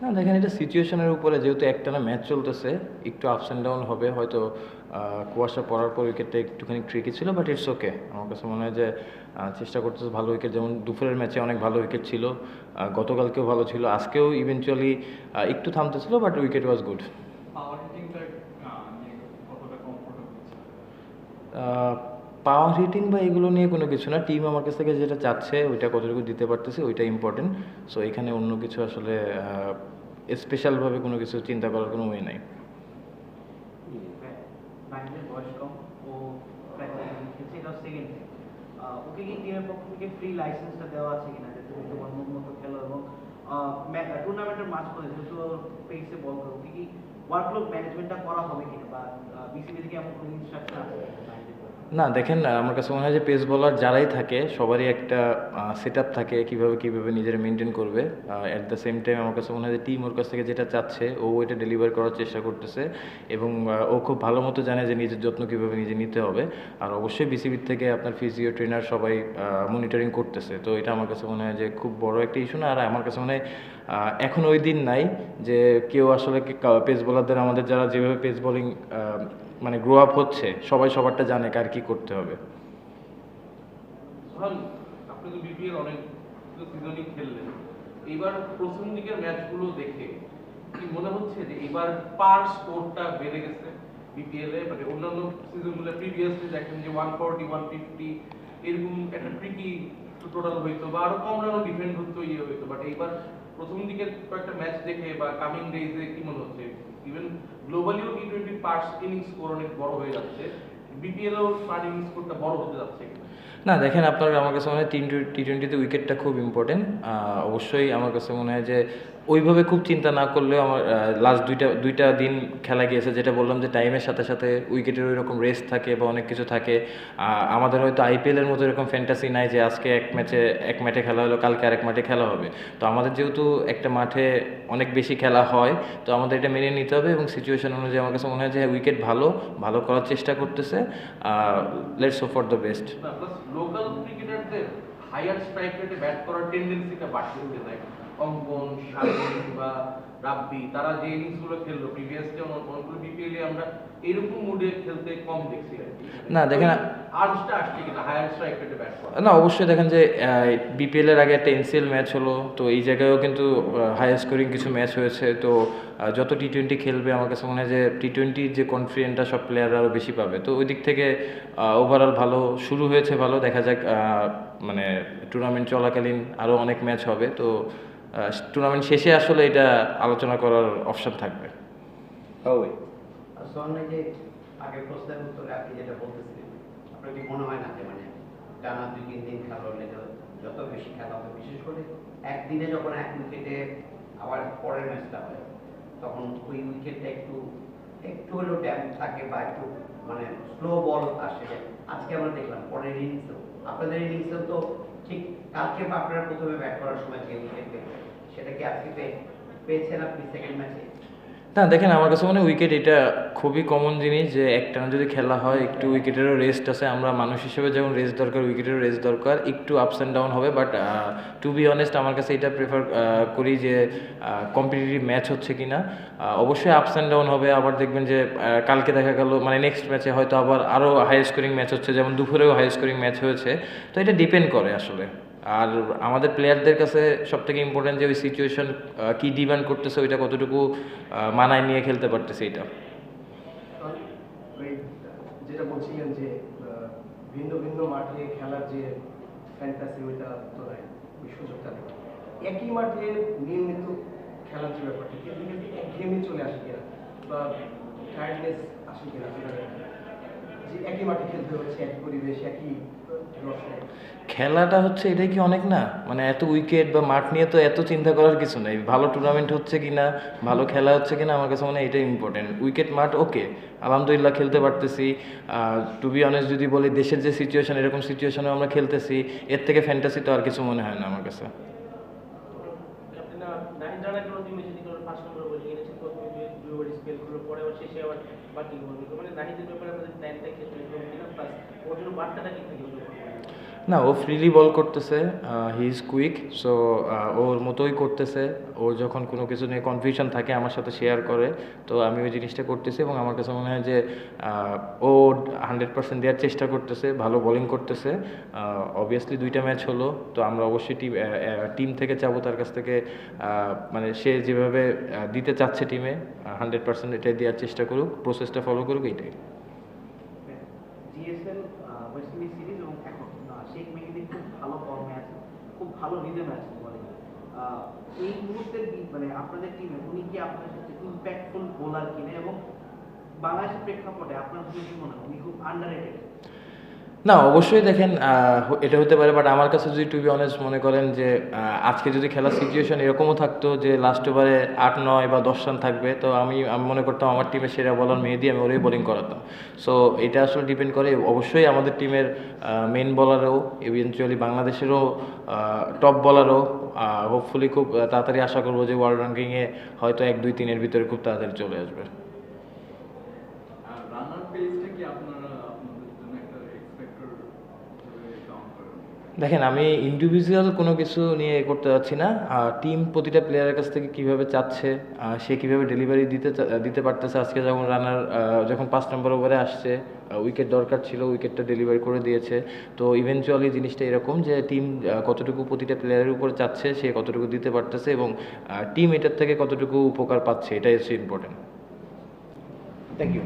না দেখেন এটা সিচুয়েশনের উপরে যেহেতু একটানা ম্যাচ চলতেছে একটু আপস অ্যান্ড ডাউন হবে হয়তো কুয়াশা পড়ার পর উইকেটটা একটুখানি ট্রিকি ছিল বাট ইটস ওকে আমার কাছে মনে হয় যে চেষ্টা করতেছে ভালো উইকেট যেমন দুপুরের ম্যাচে অনেক ভালো উইকেট ছিল গতকালকেও ভালো ছিল আজকেও ইভেনচুয়ালি একটু থামতেছিল but wicket was good power power hitting বা এগুলো নিয়ে কোনো কিছু না। টিম আমার কাছ থেকে যেটা চাচ্ছে, ওইটা কতটুকু দিতে পারতেছে, ওইটা ইম্পর্টেন্ট সো এখানে অন্য কিছু আসলে স্পেশালভাবে কোনো কিছু চিন্তা করার কোনো ওয়ে নাই। ওকে কি পক্ষ থেকে ফ্রি লাইসেন্সটা দেওয়া আছে কিনা? এবং টুর্নামেন্টের ওকে কি ওয়ার্কলোড ম্যানেজমেন্টটা করা হবে কিনা? বা বিসিবি থেকে এমন কোনো ইনস্ট্রাকশন আছে না, দেখেন আমার কাছে মনে হয় যে পেস বলার যারাই থাকে, সবারই একটা সেট আপ থাকে কীভাবে কীভাবে নিজের মেনটেন করবে। অ্যাট দ্য সেম টাইম আমার কাছে মনে হয় যে টিম ওর কাছ থেকে যেটা চাচ্ছে, ও এটা ডেলিভার করার চেষ্টা করতেছে এবং ও খুব ভালো মতো জানে যে নিজের যত্ন কীভাবে নিজে নিতে হবে। আর অবশ্যই বিসিবির থেকে আপনার ফিজিও ট্রেনার সবাই মনিটরিং করতেছে। তো এটা আমার কাছে মনে হয় যে খুব বড় একটা ইস্যু না। আর আমার কাছে মনে হয় এখন ওই দিন নাই যে কেউ আসলে পেস বোলারদের আমাদের যারা যেভাবে পেস বোলিং মানে গ্রো আপ হচ্ছে, সবাই সবারটা জানে কার কি করতে হবে। বিপিএল প্রথম দিকের ম্যাচগুলো দেখে কি মনে হচ্ছে যে এবার পার স্কোরটা বেড়ে গেছে বিপিএল এ? মানে অন্যান্য সিজনগুলো প্রিভিয়াসলি দেখেন যে ওয়ান ফোরটি ওয়ান ফিফটি এরকম একটা ট্রিকি টোটাল হইতো বা আরও কম রানও ডিফেন্ড হতো ইয়ে হইতো। বাট এইবার প্রথম দিকের কয়েকটা ম্যাচ দেখে বা কামিং ডেজে কি মনে হচ্ছে? ইভেন গ্লোবালিও টি টোয়েন্টি পার্স ইনিংস করে অনেক বড় হয়ে যাচ্ছে। বিপিএলও ইনিংস হতে যাচ্ছে না, দেখেন আপনার, আমার কাছে মনে হয় টি টোয়েন্টিতে উইকেটটা খুব ইম্পর্টেন্ট অবশ্যই আমার কাছে মনে হয় যে ওইভাবে খুব চিন্তা না করলেও আমার লাস্ট দুইটা দুইটা দিন খেলা গিয়েছে, যেটা বললাম যে টাইমের সাথে সাথে উইকেটের ওই রকম রেস্ট থাকে বা অনেক কিছু থাকে। আমাদের হয়তো আইপিএলের মতো এরকম ফ্যান্টাসি নাই যে আজকে এক ম্যাচে এক ম্যাটে খেলা হলো, কালকে আরেক মাঠে খেলা হবে। তো আমাদের যেহেতু একটা মাঠে অনেক বেশি খেলা হয়, তো আমাদের এটা মেনে নিতে হবে এবং সিচুয়েশন অনুযায়ী আমার কাছে মনে হয় যে উইকেট ভালো ভালো করার চেষ্টা করতেছে। Let's for the best local ক্রিকেটারদের হায়ার স্ট্রাইক রেটে ব্যাট করার টেন্ডেন্সিটা অঙ্কন শাহিন বা রাব্বি তারা যে ইনিংসগুলো খেললো প্রিভিয়াসলি অনেকগুলো বিপিএল এ আমরা এরকম মুডে খেলতে কম দেখছি না, দেখেন- হায়ার না অবশ্যই দেখেন যে বিপিএল এর আগে একটা এনসিএল ম্যাচ হলো তো এই জায়গায়ও কিন্তু হাই স্কোরিং কিছু ম্যাচ হয়েছে তো যত টি টোয়েন্টি খেলবে আমার কাছে মনে হয় যে টি টোয়েন্টির যে কনফিডেন্টটা সব প্লেয়াররা আরও বেশি পাবে। তো ওই দিক থেকে ওভারঅল ভালো শুরু হয়েছে ভালো দেখা যাক মানে টুর্নামেন্ট চলাকালীন আরও অনেক ম্যাচ হবে তো টুর্নামেন্ট শেষে আসলে এটা আলোচনা করার অপশন থাকবে। আর সোহানের যে আগের প্রশ্নের উত্তরে আপনি যেটা বলতেছিলেন আপনার কি মনে হয় না যে মানে টানা দুই তিন দিন খেলা হলে যত- যত বেশি খেলা হবে বিশেষ করে একদিনে যখন এক উইকেটে আবার পরের ম্যাচটা হয় তখন ওই উইকেটটা একটু একটু হলেও ড্যাম থাকে বা একটু মানে স্লো বল আসে। আজকে আমরা দেখলাম পরের ইনিংসেও আপনাদের ইনিংসেও তো ঠিক কালকে আপনারা প্রথমে ব্যাট করার সময় যে উইকেট পেয়েছেন সেটা কি আজকে পেয়েছেন আপনি সেকেন্ড ম্যাচে না, দেখেন আমার কাছে মনে উইকেট এটা খুবই কমন জিনিস যে একটানা যদি খেলা হয়, একটু উইকেটেরও রেস্ট আছে। আমরা মানুষ হিসেবে যেমন রেস্ট দরকার উইকেটেরও রেস্ট দরকার, একটু আপস অ্যান্ড ডাউন হবে। বাট টু বি অনেস্ট আমার কাছে এটা প্রেফার করি যে কম্পিটিটিভ ম্যাচ হচ্ছে কি না অবশ্যই আপস অ্যান্ড ডাউন হবে। আবার দেখবেন যে কালকে দেখা গেল মানে নেক্সট ম্যাচে হয়তো আবার আরও হাই স্কোরিং ম্যাচ হচ্ছে। যেমন দুপুরেও হাই স্কোরিং ম্যাচ হয়েছে। তো এটা ডিপেন্ড করে আসলে। আর আমাদের প্লেয়ারদের কাছে সব থেকে ইম্পর্টেন্ট যে ওই সিচুয়েশন কী ডিমান্ড করতেছে, ওইটা কতটুকু মানায় নিয়ে খেলতে পারতেছে এটা। যেটা বলছিলেন যে ভিন্ন ভিন্ন মাঠে খেলার যে ফ্যান্টাসি ওইটা তো নাই ওই সুযোগটা একই মাঠে নিয়মিত খেলার যে ব্যাপারটা এর দিকে একঘেয়েমি চলে আসে কিনা? বা টায়ার্ডনেস আসে কিনা? যে একই মাঠে খেলতে হচ্ছে, একই পরিবেশ, একই খেলাটা হচ্ছে এটাই কি অনেক না? মানে এত উইকেট বা মাঠ নিয়ে তো এত চিন্তা করার কিছু নেই। ভালো টুর্নামেন্ট হচ্ছে কি না ভালো খেলা হচ্ছে কি না আমার কাছে মনে হয় এটাই ইম্পর্টেন্ট উইকেট মাঠ ওকে আলহামদুলিল্লাহ খেলতে পারতেছি। টু বি অনেস্ট যদি বলি, দেশের যে সিচুয়েশন এরকম সিচুয়েশনে আমরা খেলতেছি, এর থেকে ফ্যান্টাসি তো আর কিছু মনে হয় না আমার কাছে। নাইন রানের জন্য তুমি যদি কোনো পাঁচ নম্বর বলে এনেছেন প্রথমে তুমি দুই ওভার স্পেলগুলো পরে আবার শেষে আবার বাকি বলবে। মানে নাহিদের ব্যাপারে আমাদের প্ল্যানটা কি আসলে প্লাস ওর জন্য বার্তাটা কি থাকে ওদের না, ও ফ্রিলি বল করতেছে হি ইজ কুইক সো ওর মতোই করতেছে। ওর যখন কোনো কিছু নিয়ে কনফিউশন থাকে, আমার সাথে শেয়ার করে, তো আমি ওই জিনিসটা করতেছি এবং আমার কাছে মনে হয় যে ও হান্ড্রেড পার্সেন্ট দেওয়ার চেষ্টা করতেছে, ভালো বোলিং করতেছে। অবভিয়াসলি দুইটা ম্যাচ হলো, তো আমরা অবশ্যই টিম টিম থেকে চাবো তার কাছ থেকে মানে সে যেভাবে দিতে চাচ্ছে টিমে হান্ড্রেড পার্সেন্ট এটাই দেওয়ার চেষ্টা করুক প্রসেসটা ফলো করুক, এইটাই। জিএসএল ওয়েস্ট ইন্ডিজ সিরিজ এবং এখন শেখ মেহেদি খুব ভালো ফর্মে আছে, খুব ভালো রিজেন আছে বলে এই মুহূর্তে মানে আপনাদের টিমে উনি কি আপনার সাথে ইম্প্যাক্টফুল বোলার কিনে এবং বাংলাদেশের প্রেক্ষাপটে আপনার কি মনে হয়? উনি খুব আন্ডার না, অবশ্যই দেখেন এটা হতে পারে বাট আমার কাছে যদি টু বি অনেস্ট মনে করেন যে আজকে যদি খেলার সিচুয়েশন এরকমও থাকতো যে লাস্ট ওভারে আট, নয় বা দশ রান থাকবে, তো আমি আমি মনে করতাম আমার টিমের সেরা বলার মেহেদি, আমি ওরাই বোলিং করাতাম। সো এটা আসলে ডিপেন্ড করে, অবশ্যই আমাদের টিমের মেন বলারও ইভেনচুয়ালি বাংলাদেশেরও টপ বলারও হোপফুলি খুব তাড়াতাড়ি আশা করব যে ওয়ার্ল্ড র্যাঙ্কিংয়ে হয়তো এক, দুই, তিনের ভিতরে খুব তাড়াতাড়ি চলে আসবে আর রানার পেজটা কি আপনারা আপনাদের জন্য একটা এক্সপেক্টর হিসেবে কাউন্ট করেন দেখেন, আমি ইন্ডিভিজুয়াল কোনো কিছু নিয়ে এ করতে যাচ্ছি না। টিম প্রতিটা প্লেয়ারের কাছ থেকে কীভাবে চাচ্ছে সে কীভাবে ডেলিভারি দিতে দিতে পারতেছে, আজকে যখন রানার যখন পাঁচ নম্বর ওভারে আসছে উইকেট দরকার ছিল উইকেটটা ডেলিভারি করে দিয়েছে। তো ইভেনচুয়ালি জিনিসটা এরকম যে টিম কতটুকু প্রতিটা প্লেয়ারের উপর চাচ্ছে, সে কতটুকু দিতে পারতেছে এবং টিম এটার থেকে কতটুকু উপকার পাচ্ছে, এটাই হচ্ছে ইম্পর্টেন্ট থ্যাংক ইউ